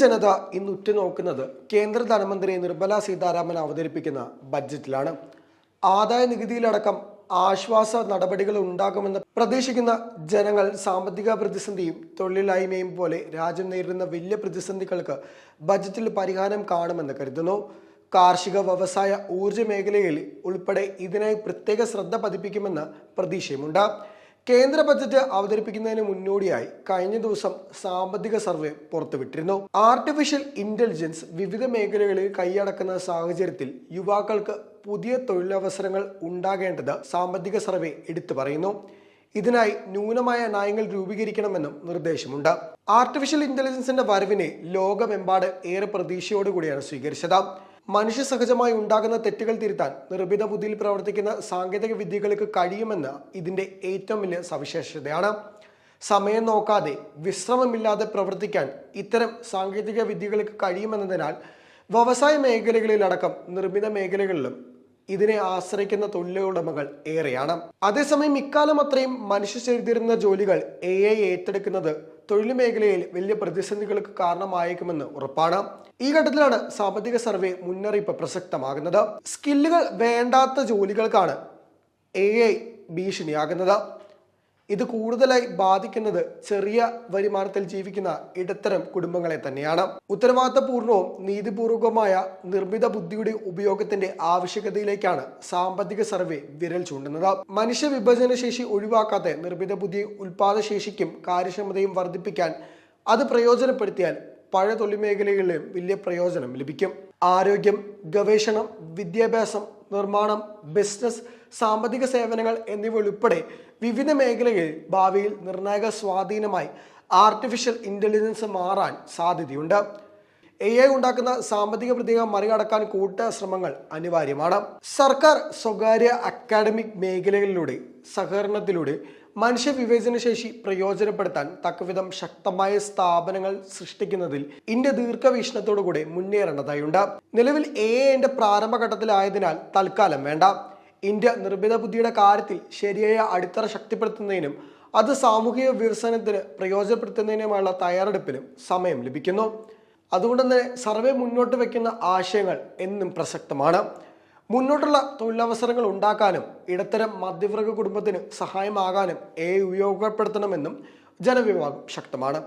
ജനത ഇന്ന് ഉറ്റുനോക്കുന്നത് കേന്ദ്ര ധനമന്ത്രി നിർമ്മല സീതാരാമൻ അവതരിപ്പിക്കുന്ന ബഡ്ജറ്റിലാണ്. ആദായ നികുതിയിലടക്കം ആശ്വാസ നടപടികൾ ഉണ്ടാകുമെന്ന് പ്രതീക്ഷിക്കുന്ന ജനങ്ങൾ സാമ്പത്തിക പ്രതിസന്ധിയും തൊഴിലില്ലായ്മയും പോലെ രാജ്യം നേരിടുന്ന വലിയ പ്രതിസന്ധികൾക്ക് ബജറ്റിൽ പരിഹാരം കാണുമെന്ന് കരുതുന്നു. കാർഷിക വ്യവസായ ഊർജ മേഖലയിൽ ഉൾപ്പെടെ ഇതിനായി പ്രത്യേക ശ്രദ്ധ പതിപ്പിക്കുമെന്ന് പ്രതീക്ഷയുമുണ്ട്. കേന്ദ്ര ബജറ്റ് അവതരിപ്പിക്കുന്നതിന് മുന്നോടിയായി കഴിഞ്ഞ ദിവസം സാമ്പത്തിക സർവേ പുറത്തുവിട്ടിരുന്നു. ആർട്ടിഫിഷ്യൽ ഇന്റലിജൻസ് വിവിധ മേഖലകളിൽ കൈയടക്കുന്ന സാഹചര്യത്തിൽ യുവാക്കൾക്ക് പുതിയ തൊഴിലവസരങ്ങൾ ഉണ്ടാകേണ്ടത് സാമ്പത്തിക സർവേ എടുത്തു പറയുന്നു. ഇതിനായി ന്യൂനമായ നയങ്ങൾ രൂപീകരിക്കണമെന്നും നിർദ്ദേശമുണ്ട്. ആർട്ടിഫിഷ്യൽ ഇന്റലിജൻസിന്റെ വരവിനെ ലോകമെമ്പാട് ഏറെ പ്രതീക്ഷയോടുകൂടിയാണ് സ്വീകരിച്ചത്. മനുഷ്യ സഹജമായി ഉണ്ടാകുന്ന തെറ്റുകൾ തിരുത്താൻ നിർമ്മിത ബുദ്ധിയിൽ പ്രവർത്തിക്കുന്ന സാങ്കേതിക വിദ്യകൾക്ക് കഴിയുമെന്ന് ഇതിന്റെ ഏറ്റവും വലിയ സവിശേഷതയാണ്. സമയം നോക്കാതെ വിശ്രമമില്ലാതെ പ്രവർത്തിക്കാൻ ഇത്തരം സാങ്കേതിക വിദ്യകൾക്ക് കഴിയുമെന്നതിനാൽ വ്യവസായ മേഖലകളിലടക്കം നിർമ്മിത മേഖലകളിലും ഇതിനെ ആശ്രയിക്കുന്ന തൊഴിലുടമകൾ ഏറെയാണ്. അതേസമയം ഇക്കാലം അത്രയും മനുഷ്യ ചെയ്തിരുന്ന ജോലികൾ എ ഐ ഏറ്റെടുക്കുന്നത് തൊഴിൽ മേഖലയിൽ വലിയ പ്രതിസന്ധികൾക്ക് കാരണമായേക്കുമെന്ന് ഉറപ്പാണ്. ഈ ഘട്ടത്തിലാണ് സാമ്പത്തിക സർവേ മുന്നറിയിപ്പ് പ്രസക്തമാകുന്നത്. സ്കില്ലുകൾ വേണ്ടാത്ത ജോലികൾക്കാണ് എ ഐ ഭീഷണിയാകുന്നത്. ഇത് കൂടുതലായി ബാധിക്കുന്നത് ചെറിയ വരുമാനത്തിൽ ജീവിക്കുന്ന ഇടത്തരം കുടുംബങ്ങളെ തന്നെയാണ്. ഉത്തരവാദിത്തപൂർണവും നീതിപൂർവകമായ നിർമ്മിത ബുദ്ധിയുടെ ഉപയോഗത്തിന്റെ ആവശ്യകതയിലേക്കാണ് സാമ്പത്തിക സർവേ വിരൽ ചൂണ്ടുന്നത്. മനുഷ്യ വിഭജന ശേഷി ഒഴിവാക്കാതെ നിർമ്മിത ബുദ്ധി ഉൽപാദനശേഷിക്കും കാര്യക്ഷമതയും വർദ്ധിപ്പിക്കാൻ അത് പ്രയോജനപ്പെടുത്തിയാൽ പഴയ തൊഴിൽ മേഖലകളിലും വലിയ പ്രയോജനം ലഭിക്കും. ആരോഗ്യം ഗവേഷണം വിദ്യാഭ്യാസം നിർമ്മാണം ബിസിനസ് സാമ്പത്തിക സേവനങ്ങൾ എന്നിവ ഉൾപ്പെടെ വിവിധ മേഖലകളിൽ ഭാവിയിൽ നിർണായക സ്വാധീനമായി ആർട്ടിഫിഷ്യൽ ഇന്റലിജൻസ് മാറാൻ സാധ്യതയുണ്ട്. എ ഐ ഉണ്ടാക്കുന്ന സാമ്പത്തിക പ്രതിക മറികടക്കാൻ കൂട്ട ശ്രമങ്ങൾ അനിവാര്യമാണ്. സർക്കാർ സ്വകാര്യ അക്കാഡമിക് മേഖലകളിലൂടെ സഹകരണത്തിലൂടെ മനുഷ്യ വിവേചനശേഷി പ്രയോജനപ്പെടുത്താൻ തക്കവിധം ശക്തമായ സ്ഥാപനങ്ങൾ സൃഷ്ടിക്കുന്നതിൽ ഇന്ത്യ ദീർഘവീക്ഷണത്തോടുകൂടി മുന്നേറേണ്ടതായുണ്ട്. നിലവിൽ എ ഐന്റെ പ്രാരംഭഘട്ടത്തിലായതിനാൽ തൽക്കാലം വേണ്ട. ഇന്ത്യ നിർമ്മിത ബുദ്ധിയുടെ കാര്യത്തിൽ ശരിയായ അടിത്തറ ശക്തിപ്പെടുത്തുന്നതിനും അത് സാമൂഹിക വികസനത്തിന് പ്രയോജനപ്പെടുത്തുന്നതിനുമായുള്ള തയ്യാറെടുപ്പിലും സമയം ലഭിക്കുന്നു. അതുകൊണ്ട് തന്നെ സർവേ മുന്നോട്ട് വയ്ക്കുന്ന ആശയങ്ങൾ എന്നും പ്രസക്തമാണ്. മുന്നോട്ടുള്ള തൊഴിലവസരങ്ങൾ ഉണ്ടാക്കാനും ഇടത്തരം മധ്യവർഗ കുടുംബത്തിന് സഹായമാകാനും എ ഉപയോഗപ്പെടുത്തണമെന്നും ജനവിഭാഗം ശക്തമാണ്.